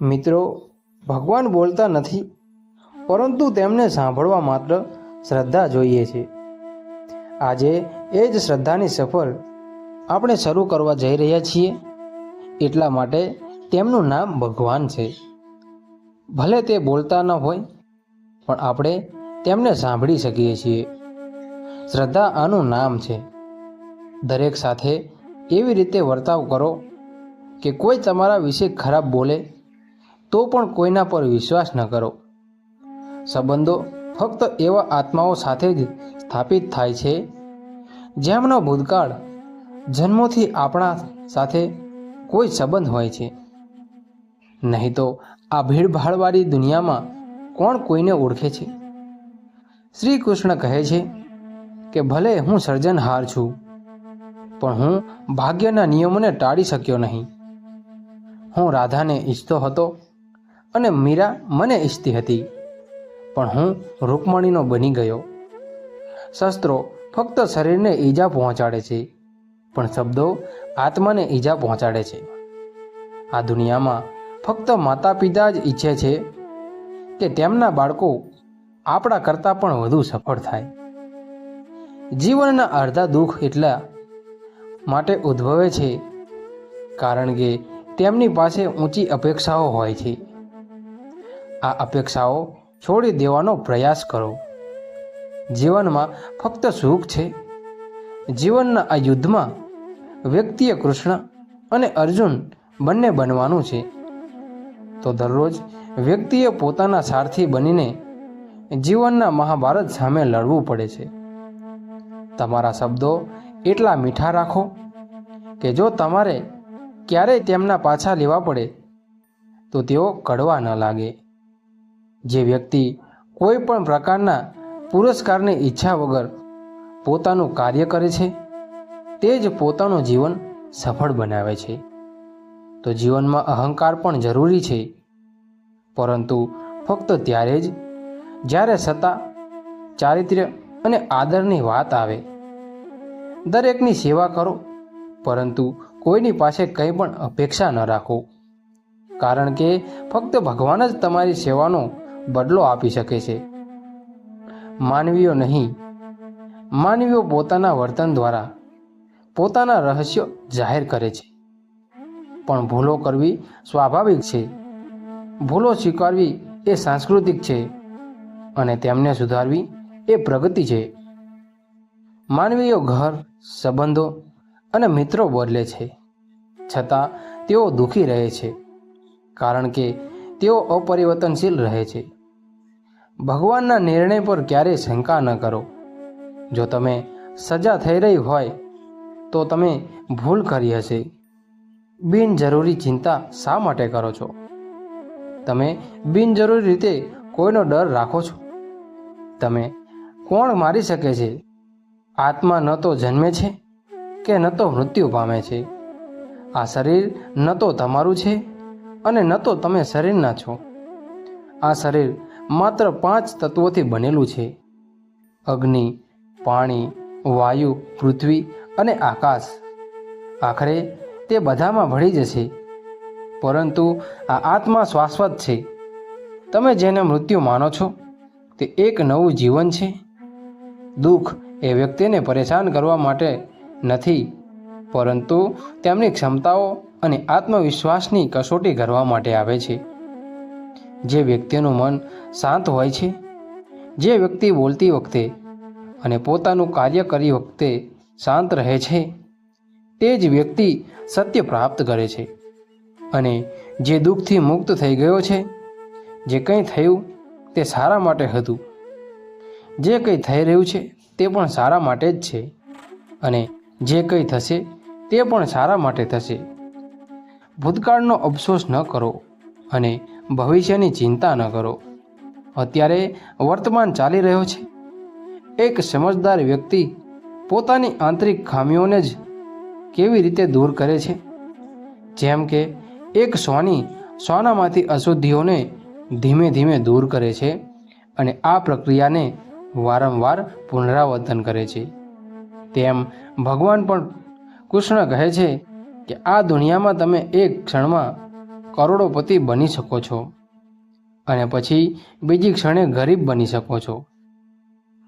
મિત્રો, ભગવાન બોલતા નથી, પરંતુ તેમને સાંભળવા માત્ર શ્રદ્ધા જોઈએ છે. આજે એ જ શ્રદ્ધાની સફર આપણે શરૂ કરવા જઈ રહ્યા છીએ. એટલા માટે તેમનું નામ ભગવાન છે. ભલે તે બોલતા ન હોય, પણ આપણે તેમને સાંભળી શકીએ છીએ. શ્રદ્ધા આનું નામ છે. દરેક સાથે એવી રીતે વર્તાવ કરો કે કોઈ તમારા વિશે ખરાબ બોલે તો પણ કોઈના પર વિશ્વાસ ન કરો. સંબંધો ફક્ત એવા આત્માઓ સાથે જ સ્થાપિત થાય છે, જેમનો ભૂતકાળ જન્મોથી આપણા સાથે કોઈ સંબંધ હોય છે. નહીં તો આ ભીડભાડવાળી દુનિયામાં કોણ કોઈને ઓળખે છે? શ્રી કૃષ્ણ કહે છે કે, ભલે હું સર્જનહાર છું, પણ હું ભાગ્યના નિયમોને ટાળી શક્યો નહીં. હું રાધાને ઈચ્છતો હતો અને મીરા મને ઈચ્છતી હતી. પણ હું રૂકમણીનો બની ગયો. શસ્ત્રો ફક્ત શરીરને ઈજા પહોંચાડે છે, પણ શબ્દો આત્માને ઈજા પહોંચાડે છે. આ દુનિયામાં ફક્ત માતા પિતા જ ઈચ્છે છે કે તેમના બાળકો આપણા કરતાં પણ વધુ સફળ થાય. જીવનના અડધા દુઃખ એટલા માટે ઉદ્ભવે છે, કારણ કે તેમની પાસે ઊંચી અપેક્ષાઓ હોય છે. આ અપેક્ષાઓ છોડી દેવાનો પ્રયાસ કરો. જીવનમાં ફક્ત સુખ છે. જીવનના આ યુદ્ધમાં વ્યક્તિએ કૃષ્ણ અને અર્જુન બંને બનવાનું છે. તો દરરોજ વ્યક્તિએ પોતાના સારથી બનીને જીવનના મહાભારત સામે લડવું પડે છે. તમારા શબ્દો એટલા મીઠા રાખો કે જો તમારે ક્યારેય તેમના પાછા લેવા પડે, તો તેઓ કડવા ન લાગે. જે વ્યક્તિ કોઈ પણ પ્રકારના પુરસ્કારની ઈચ્છા વગર પોતાનું કાર્ય કરે છે, તે જ પોતાનું જીવન સફળ બનાવે છે. તો જીવનમાં અહંકાર પણ જરૂરી છે. પરંતુ ફક્ત ત્યારે જ, જ્યારે સત્તા, ચારિત્ર્ય અને આદરની વાત આવે, દરેકની સેવા કરો, પરંતુ કોઈની પાસે કંઈ પણ અપેક્ષા ન રાખો. કારણ કે ફક્ત ભગવાન જ તમારી સેવાનો બદલો આપી શકે છે. માનવીઓ નહીં. માનવીઓ પોતાના વર્તન દ્વારા પોતાના રહસ્યો જાહેર કરે છે. પણ ભૂલો કરવી સ્વાભાવિક છે. ભૂલો સ્વીકારવી એ સાંસ્કૃતિક છે અને તેમને સુધારવી એ પ્રગતિ છે. માનવીઓ ઘર, સંબંધો અને મિત્રો બદલે છે. છતાં તેઓ દુઃખી રહે છે કારણ કે તેઓ અપરિવર્તનશીલ રહે છે. ભગવાનના નિર્ણય પર ક્યારેય શંકા ન કરો. જો તમે સજા થઈ રહી હોય, તો તમે ભૂલ કરી હશે. બિનજરૂરી ચિંતા શા માટે કરો છો? તમે બિનજરૂરી રીતે કોઈનો ડર રાખો છો? તમે કોણ મારી શકે છે? આત્મા ન તો જન્મે છે કે ન તો મૃત્યુ પામે છે? આ શરીર ન તો તમારું છે અને ન તો તમે શરીરના છો? આ શરીર માત્ર પાંચ તત્વોથી બનેલું છે. અગ્નિ, પાણી, વાયુ, પૃથ્વી અને આકાશ. આખરે તે બધામાં ભળી જશે. પરંતુ આ આત્મા શાશ્વત છે. તમે જેને મૃત્યુ માનો છો, તે એક નવું જીવન છે. દુઃખ એ વ્યક્તિને પરેશાન કરવા માટે નથી, પરંતુ તેમની ક્ષમતાઓ અને આત્મવિશ્વાસની કસોટી કરવા માટે આવે છે. જે વ્યક્તિનું મન શાંત હોય છે. જે વ્યક્તિ બોલતી વખતે અને પોતાનું કાર્ય કરી વખતે શાંત રહે છે, તે જ વ્યક્તિ સત્ય પ્રાપ્ત કરે છે. અને જે દુઃખથી મુક્ત થઈ ગયો છે, જે કંઈ થયું તે સારા માટે હતું. જે કંઈ થઈ રહ્યું છે તે પણ સારા માટે જ છે અને જે કંઈ થશે તે પણ સારા માટે થશે. ભૂતકાળનો અફસોસ ન કરો અને ભવિષ્યની ચિંતા ન કરો. અત્યારે વર્તમાન ચાલી રહ્યો છે. એક સમજદાર વ્યક્તિ પોતાની આંતરિક ખામીઓને જ કેવી રીતે દૂર કરે છે? જેમ કે, એક સોની સોનામાંથી અશુદ્ધિઓને ધીમે ધીમે દૂર કરે છે અને આ પ્રક્રિયાને વારંવાર પુનરાવર્તન કરે છે. તેમ ભગવાન પણ કૃષ્ણ કહે છે કે, આ દુનિયામાં તમે એક ક્ષણમાં કરોડોપતિ બની શકો છો અને પછી બીજી ક્ષણે ગરીબ બની શકો છો.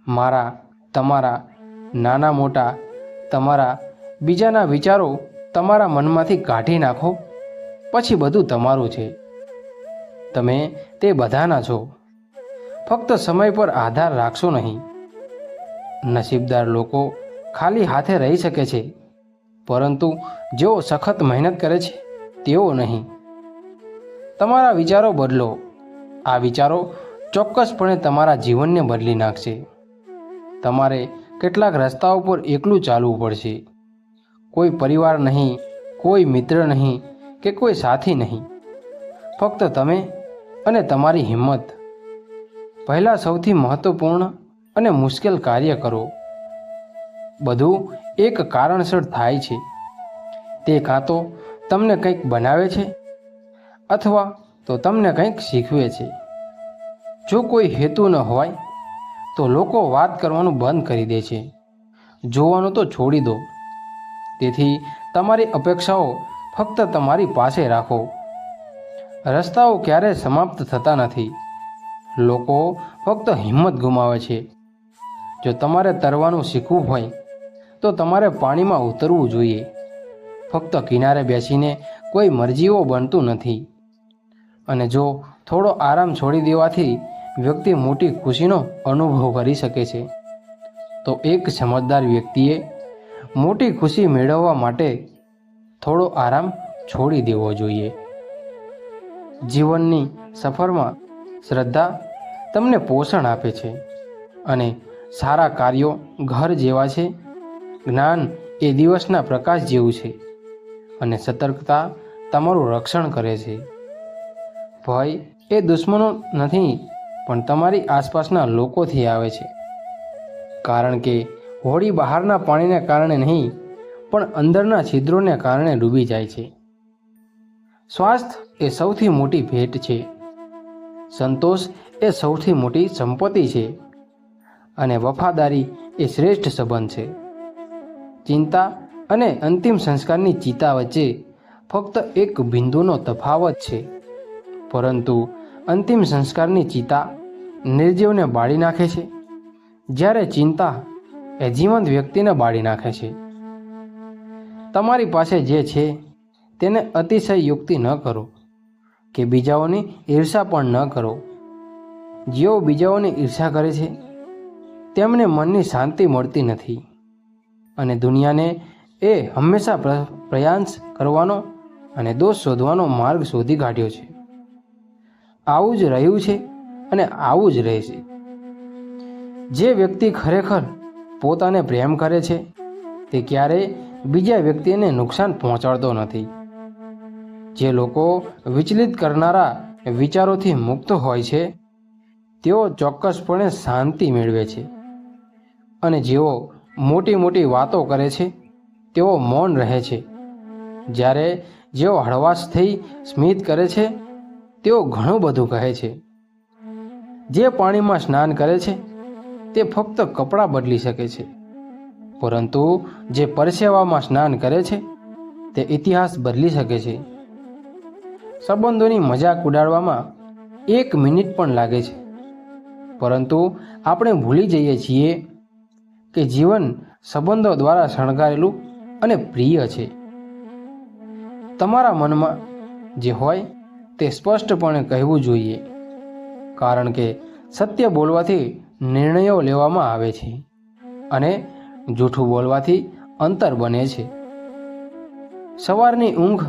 મારા, તમારા, નાના મોટા, તમારા, બીજાના વિચારો તમારા મનમાંથી કાઢી નાખો, પછી બધું તમારું છે. તમે તે બધાના છો. ફક્ત સમય પર આધાર રાખશો નહીં. નસીબદાર લોકો ખાલી હાથે રહી શકે છે, પરંતુ જેઓ સખત મહેનત કરે છે, તેઓ નહીં. તમારા વિચારો બદલો. આ વિચારો ચોક્કસપણે તમારા જીવનને બદલી નાખશે. તમારે કેટલાક રસ્તાઓ પર એકલું ચાલવું પડશે. કોઈ પરિવાર નહીં, કોઈ મિત્ર નહીં કે કોઈ સાથી નહીં. ફક્ત તમે અને તમારી હિંમત. પહેલાં સૌથી મહત્ત્વપૂર્ણ અને મુશ્કેલ કાર્ય કરો. બધું એક કારણસર થાય છે. તે કાં તો તમને કંઈક બનાવે છે? અથવા તો તમને કંઈક શીખવે છે. જો કોઈ હેતુ ન હોય, તો લોકો વાત કરવાનું બંધ કરી દે છે. જોવાનું તો છોડી દો. તેથી તમારી અપેક્ષાઓ ફક્ત તમારી પાસે રાખો. રસ્તાઓ ક્યારેય સમાપ્ત થતા નથી. લોકો ફક્ત હિંમત ગુમાવે છે. જો તમારે તરવાનું શીખવું હોય, તો તમારે પાણીમાં ઉતરવું જોઈએ. ફક્ત કિનારે બેસીને કોઈ મરજીઓ બનતું નથી. અને જો થોડો આરામ છોડી દેવાથી વ્યક્તિ મોટી ખુશીનો અનુભવ કરી શકે છે. તો એક સમજદાર વ્યક્તિએ મોટી ખુશી મેળવવા માટે થોડો આરામ છોડી દેવો જોઈએ. જીવનની સફરમાં શ્રદ્ધા તમને પોષણ આપે છે અને સારા કાર્યો ઘર જેવા છે. જ્ઞાન એ દિવસના પ્રકાશ જેવું છે અને સતર્કતા તમારું રક્ષણ કરે છે. ભય એ દુશ્મનો નથી, પણ તમારી આસપાસના લોકોથી આવે છે. કારણ કે હોડી બહારના પાણીને કારણે નહીં, પણ અંદરના છિદ્રોને કારણે ડૂબી જાય છે. સ્વાસ્થ્ય એ સૌથી મોટી ભેટ છે. સંતોષ એ સૌથી મોટી સંપત્તિ છે. અને વફાદારી એ શ્રેષ્ઠ સંબંધ છે. ચિંતા અને અંતિમ સંસ્કારની ચિતા વચ્ચે ફક્ત એક બિંદુનો તફાવત છે. પરંતુ અંતિમ સંસ્કારની ચિતા નિર્જીવને બાળી નાખે છે. જ્યારે ચિંતા એ જીવંત વ્યક્તિને બાળી નાખે છે. તમારી પાસે જે છે તેને અતિશય યુક્તિ ન કરો કે બીજાઓની ઈર્ષા પણ ન કરો. જેઓ બીજાઓની ઈર્ષા કરે છે, તેમને મનની શાંતિ મળતી નથી અને દુનિયાને એ હંમેશા પ્ર- પ્રયાસ કરવાનો અને દોષ શોધવાનો માર્ગ શોધી કાઢ્યો છે. આવું જ રહ્યું છે અને આવું જ રહેશે જે વ્યક્તિ ખરેખર પોતાને પ્રેમ કરે છે, તે ક્યારેય બીજા વ્યક્તિને નુકસાન પહોંચાડતો નથી. જે લોકો વિચલિત કરનારા વિચારોથી મુક્ત હોય છે, તેઓ ચોક્કસપણે શાંતિ મેળવે છે. અને જેઓ મોટી મોટી વાતો કરે છે, તેઓ મૌન રહે છે. જ્યારે જેઓ હળવાશ થઈ સ્મિત કરે છે તેઓ ઘણું બધું કહે છે. જે પાણીમાં સ્નાન કરે છે, તે ફક્ત કપડાં બદલી શકે છે. પરંતુ જે પરસેવામાં સ્નાન કરે છે, તે ઇતિહાસ બદલી શકે છે. સંબંધોની મજાક ઉડાડવામાં એક મિનિટ પણ લાગે છે. પરંતુ આપણે ભૂલી જઈએ છીએ કે જીવન સંબંધો દ્વારા શણગારેલું અને પ્રિય છે. તમારા મનમાં જે હોય તે સ્પષ્ટપણે કહેવું જોઈએ, કારણ કે સત્ય બોલવાથી નિર્ણયો લેવામાં આવે છે અને જૂઠું બોલવાથી અંતર બને છે. સવારની ઊંઘ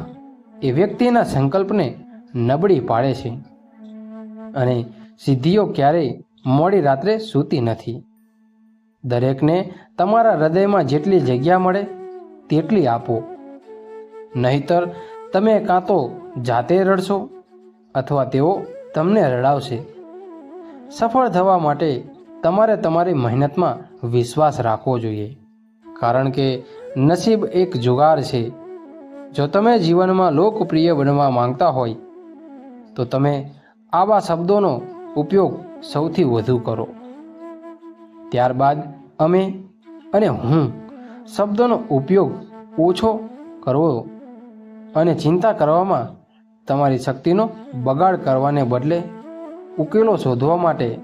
એ વ્યક્તિના સંકલ્પને નબળી પાડે છે અને સિદ્ધિઓ ક્યારેય મોડી રાત્રે સૂતી નથી. દરેકને તમારા હૃદયમાં જેટલી જગ્યા મળે, તેટલી આપો. નહીતર તમે કાં તો જાતે રડશો અથવા તેઓ તમને રડાવશે. સફળ થવા માટે તમારે તમારી મહેનતમાં વિશ્વાસ રાખવો જોઈએ. કારણ કે નસીબ એક જુગાર છે. જો તમે જીવનમાં લોકપ્રિય બનવા માંગતા હોય, તો તમે આવા શબ્દોનો ઉપયોગ સૌથી વધુ કરો. ત્યારબાદ અમે અને હું શબ્દોનો ઉપયોગ ઓછો કરવો અને ચિંતા કરવામાં તમારી શક્તિનો બગાડ કરવાને બદલે ઉકેલો શોધવા માટે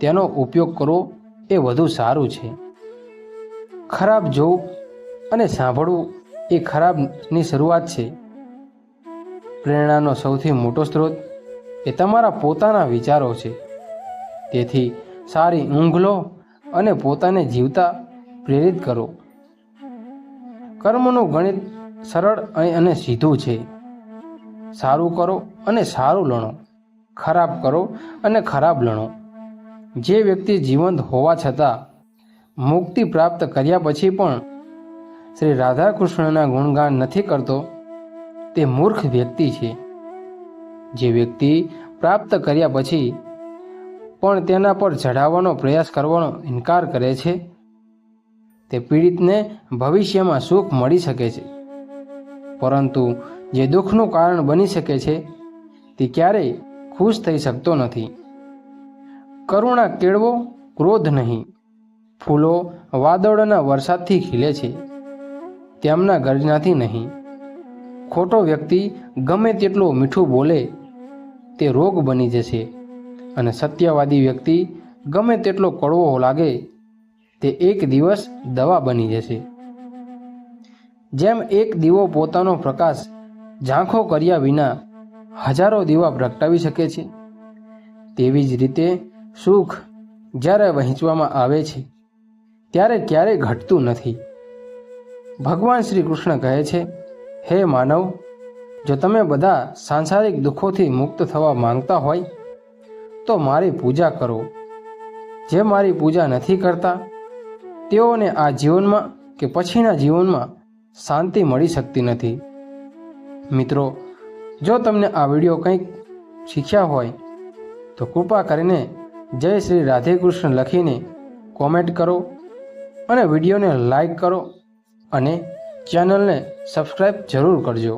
તેનો ઉપયોગ કરવો એ વધુ સારું છે. ખરાબ જોવું અને સાંભળવું એ ખરાબની શરૂઆત છે. પ્રેરણાનો સૌથી મોટો સ્ત્રોત એ તમારા પોતાના વિચારો છે. તેથી સારી ઊંઘ લો અને પોતાને જીવતા પ્રેરિત કરો. કર્મનું ગણિત સરળ અને સીધું છે. સારું કરો અને સારું લણો, ખરાબ કરો અને ખરાબ લણો. જે વ્યક્તિ જીવંત હોવા છતાં મુક્તિ પ્રાપ્ત કર્યા પછી પણ શ્રી રાધાકૃષ્ણના ગુણગાન નથી કરતો, તે મૂર્ખ વ્યક્તિ છે. જે વ્યક્તિ પ્રાપ્ત કર્યા પછી પણ તેના પર ચઢાવવાનો પ્રયાસ કરવાનો ઇનકાર કરે છે, તે પીડિતને ભવિષ્યમાં સુખ મળી શકે છે. પરંતુ જે દુઃખનું કારણ બની શકે છે, તે ક્યારેય ખુશ થઈ શકતો નથી. કરુણા કેળવો ક્રોધ નહીં. ફૂલો વાદળોના વરસાદથી ખીલે છે. તેમના ગર્જનાથી નહીં. ખોટો વ્યક્તિ ગમે તેટલો મીઠું બોલે, તે રોગ બની જશે. અને સત્યવાદી વ્યક્તિ ગમે તેટલો કડવો લાગે, તે એક દિવસ દવા બની જશે. જેમ એક દીવો પોતાનો પ્રકાશ ઝાંખો કર્યા વિના હજારો દીવા પ્રગટાવી શકે છે. તેવી જ રીતે સુખ જ્યારે વહેંચવામાં આવે છે, ત્યારે ક્યારેય ઘટતું નથી. ભગવાન શ્રી કૃષ્ણ કહે છે, હે માનવ, જો તમે બધા સાંસારિક દુઃખોથી મુક્ત થવા માંગતા હોય, તો મારી પૂજા કરો. જે મારી પૂજા નથી કરતા, તેઓને આ જીવનમાં કે પછીના જીવનમાં શાંતિ મળી શકતી નથી. મિત્રો, જો તમને આ વીડિયો કંઈક શીખ્યા હોય, તો કૃપા કરીને જય શ્રી રાધે કૃષ્ણ લખીને કોમેન્ટ કરો અને વિડીયોને લાઈક કરો અને ચેનલને સબસ્ક્રાઈબ જરૂર કરજો.